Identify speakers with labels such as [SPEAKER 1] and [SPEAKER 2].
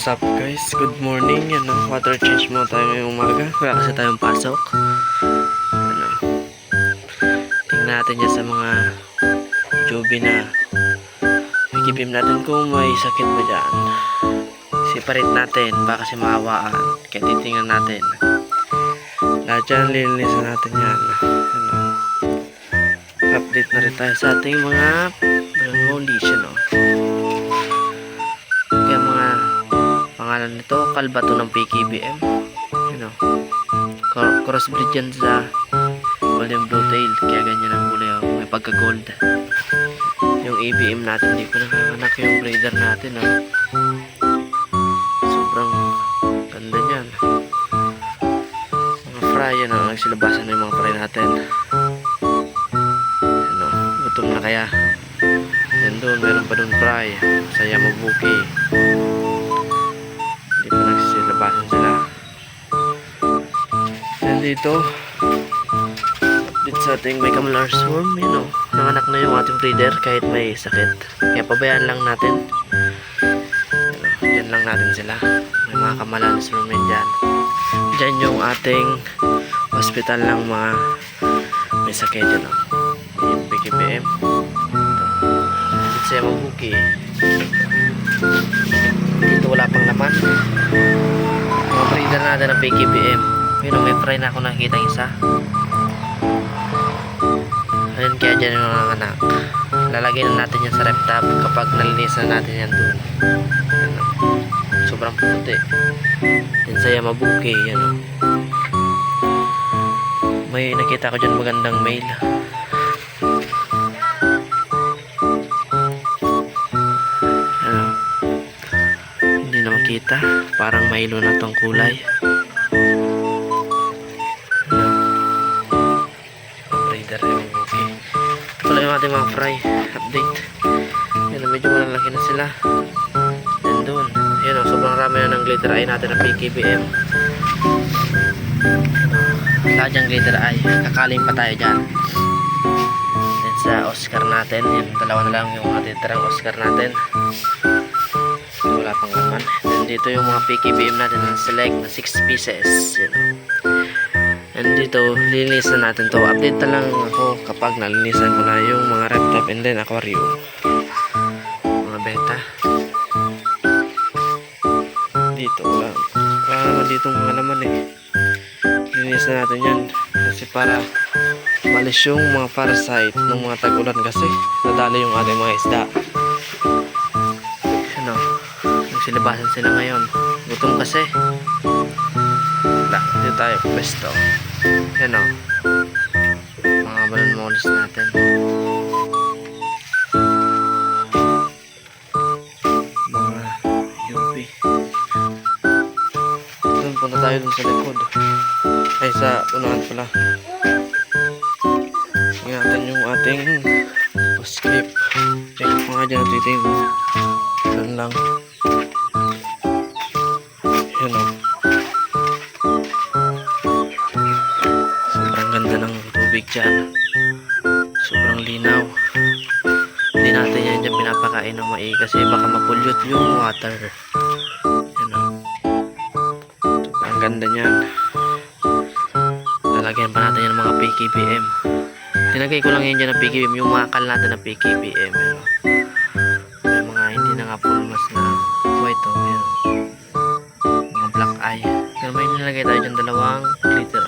[SPEAKER 1] What's up guys? Good morning. Ano, water change muna tayo ngayong umaga. Wala kasi tayong pasok. Ano, tingnan natin yan sa mga jubi na ikibim natin kung may sakit ba dyan. Separate natin baka kasi maawaan. Kaya titingnan natin. Lahat dyan, lilinisan natin yan. Ano, update na rin tayo sa ating mga mollies. Ano. Pangalan nito, kalbato ng PKBM. You know, crossbreed yan sa golden blue tail. Kaya ganyan ang kulay. Oh. May pagka-gold. Yung ABM natin, hindi ko nakanak yung breeder natin. Oh. Sobrang ganda niyan. Mga fry, yan oh. Nagsilabasan na yung mga fry natin. Ano, gutom na kaya. Yan doon, meron pa doon fry. Saya mabuki. Hindi pa nagsisilabasan sila. Yan dito. Update sa ating may kamalar swarm. You know, nanganak na yung ating breeder kahit may sakit. Kaya pabayaan lang natin. Dyan lang natin sila. May mga kamalar swarm yan dyan. Dyan yung ating hospital ng mga may sakit. O. Yung PKPM. Ito sa mabuki. Dito wala pang laman. Natin ng PKBM. Oh, may fry na ako nakikita isa. Ayun kaya dyan yung mga anak. Lalagay na natin yan sa rep top kapag nalinisan natin yan doon. Oh. Sobrang puti. Yan sa Yamabuki. Yan, oh. May nakita ko dyan magandang mail. Na makita. Parang Milo na tong kulay. Breeder yung okay. Ito pala yung ating mga fry. Update. Yan, medyo malalaki na sila. Yan doon. Yan o, sobrang rami na ng glitter eye natin ng PKBM. Lahat yung glitter eye. Kakaling pa tayo dyan. Sa Oscar natin, yan, dalawa na lang yung ating tirang Oscar natin wala pang laman. Dito yung mga PKBM natin na select na 6 pieces. Yun. And dito, lilinisan natin to. Update na lang ako kapag nalinisan ko na yung mga reptop and then aquarium. Mga beta. Dito. Wala naman dito mga laman eh. Linisan natin yan. Kasi para malis yung mga parasite ng mga tag-ulan kasi nadali yung ating mga isda. Nagsilabasan sila ngayon. Gutom kasi. Wala, dito tayo pwesto. Yan o. Mga balon mollis natin. Mga yubi. Doon punta tayo dun sa likod. Ay, sa unahan pala. Ingatan yung ating escape. Check mo nga dyan, titig. Yan lang. Tubig dyan. Sobrang linaw. Hindi natin yan dyan pinapakain ng mai kasi baka mapollute yung water. Yan o. Sobrang ganda niyan. Lalagyan pa natin yan ng mga PKBM. Tinagay ko lang yan dyan ng PKBM. Yung makal natin ng PKBM. Yan o. May mga hindi na na white o. Yan. Mga black eye. Pero may nilagay tayo dyan dalawang glitter?